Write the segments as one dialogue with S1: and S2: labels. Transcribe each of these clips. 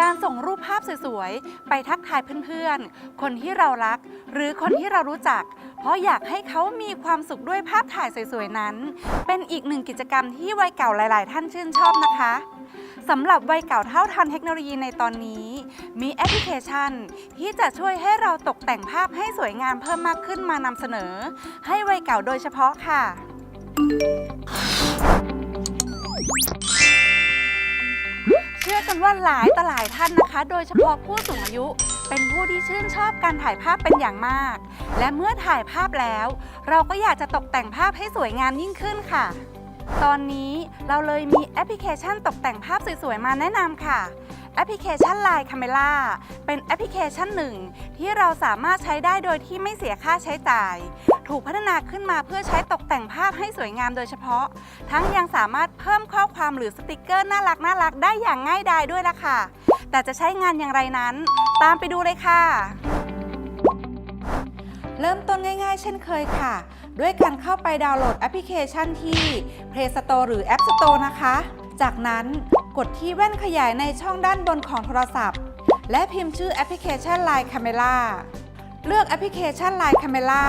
S1: การส่งรูปภาพสวยๆ ไปทักทายเพื่อนๆ คนที่เรารัก หรือคนที่เรารู้จัก เพราะอยากให้เขามีความสุขด้วยภาพถ่ายสวยๆ นั้น เป็นอีกหนึ่งกิจกรรมที่วัยเก่าหลายๆ ท่านชื่นชอบนะคะสำหรับวัยเก่าเท่าทันเทคโนโลยีในตอนนี้ มีแอปพลิเคชัน ที่จะช่วยให้เราตกแต่งภาพให้สวยงามเพิ่มมากขึ้นมานำเสนอ ให้วัยเก่าโดยเฉพาะค่ะ กันว่าหลายต่อหลายท่านนะคะ โดยเฉพาะผู้สูงอายุ เป็นผู้ที่ชื่นชอบการถ่ายภาพเป็นอย่างมาก และเมื่อถ่ายภาพแล้ว เราก็อยากจะตกแต่งภาพให้สวยงามยิ่งขึ้นค่ะ ตอนนี้เราเลยมีแอปพลิเคชันตกแต่งภาพสวยๆมาแนะนำค่ะแอปพลิเคชัน Line Camera เป็นแอปพลิเคชันหนึ่งที่เราสามารถใช้ได้โดยที่ไม่เสียค่าใช้จ่าย ถูกพัฒนาขึ้นมาเพื่อใช้ตกแต่งภาพให้สวยงามโดยเฉพาะ ทั้งยังสามารถ เพิ่มข้อความหรือสติกเกอร์น่ารักน่ารักได้อย่างง่ายดายด้วยล่ะค่ะ แต่จะใช้งานอย่างไรนั้น ตามไปดูเลยค่ะ เริ่มต้นง่ายๆ เช่นเคยค่ะ ด้วยการเข้าไปดาวน์โหลดแอปพลิเคชันที่ Play Store หรือ App Store นะคะ จากนั้นกดที่แว่นขยายในช่องด้านบนของโทรศัพท์ และพิมพ์ชื่อแอปพลิเคชัน Line Camera เลือกแอปพลิเคชัน Line Camera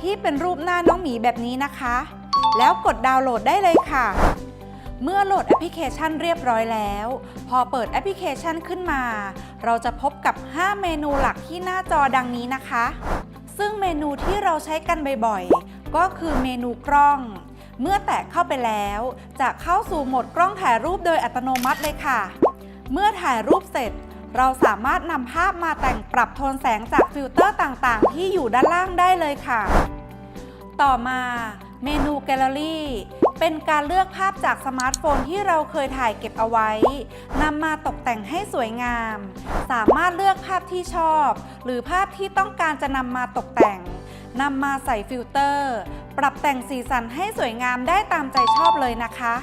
S1: ที่เป็นรูปหน้าน้องหมีแบบนี้นะคะ แล้วกดดาวน์โหลดได้เลยค่ะ เมื่อโหลดแอปพลิเคชันเรียบร้อยแล้ว พอเปิดแอปพลิเคชันขึ้นมา เราจะพบกับ 5 เมนูหลักที่หน้าจอดังนี้นะคะ ซึ่งเมนูที่เราใช้กันบ่อยๆ ก็คือเมนูกล้อง เมื่อแตะเข้าไปแล้ว จะเข้าสู่โหมดกล้องถ่ายรูปโดยอัตโนมัติเลยค่ะ เมื่อถ่ายรูปเสร็จ เราสามารถนำภาพมาแต่งปรับโทนแสงจากฟิลเตอร์ต่างๆ ที่อยู่ด้านล่างได้เลยค่ะ ต่อมาเมนูแกลเลอรี่ เป็นการเลือกภาพจากสมาร์ทโฟนที่เราเคยถ่ายเก็บเอาไว้นำมาตกแต่งให้สวยงาม สามารถเลือกภาพที่ชอบ หรือภาพที่ต้องการจะนำมาตกแต่งนำมาใส่ฟิลเตอร์ ปรับแต่งสีสันให้สวยงามได้ตามใจชอบเลยนะคะ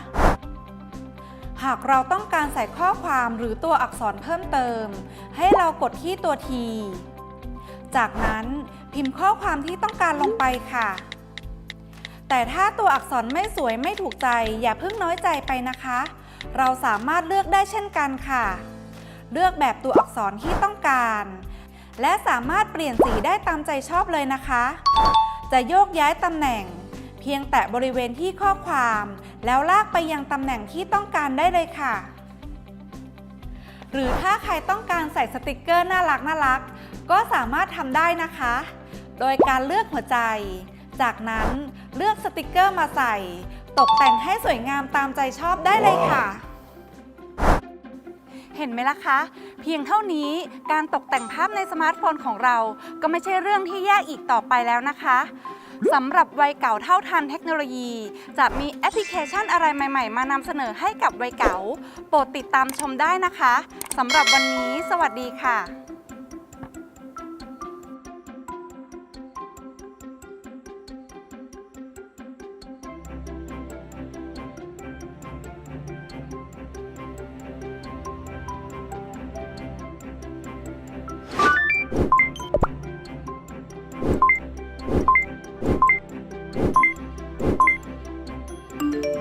S1: หากเราต้องการใส่ข้อความหรือตัวอักษรเพิ่มเติม ให้เรากดที่ตัว T จากนั้นพิมพ์ข้อความที่ต้องการลงไปค่ะ แต่ถ้าตัวอักษรไม่สวยไม่ถูกใจ อย่าเพิ่งน้อยใจไปนะคะ เราสามารถเลือกได้เช่นกันค่ะ เลือกแบบตัวอักษรที่ต้องการ และสามารถเปลี่ยนสีได้ตามใจชอบเลยนะคะ จะโยกย้ายตำแหน่ง เพียงแตะบริเวณที่ข้อความ แล้วลากไปยังตำแหน่งที่ต้องการได้เลยค่ะ หรือถ้าใครต้องการใส่สติกเกอร์น่ารักน่ารักก็สามารถทำได้นะคะ โดยการเลือกหัวใจ จากนั้นเลือกสติกเกอร์มาใส่ ตกแต่งให้สวยงามตามใจชอบได้เลยค่ะ เห็นไหมล่ะคะ เพียงเท่านี้การตกแต่งภาพในสมาร์ทโฟนของเรา ก็ไม่ใช่เรื่องที่ยากอีกต่อไปแล้วนะคะสำหรับวัยเก่าเท่าทันเทคโนโลยี จะมีแอปพลิเคชันอะไรใหม่ ๆ มานำเสนอให้กับวัยเก่า โปรดติดตามชมได้นะคะสำหรับวันนี้ สวัสดีค่ะ thank you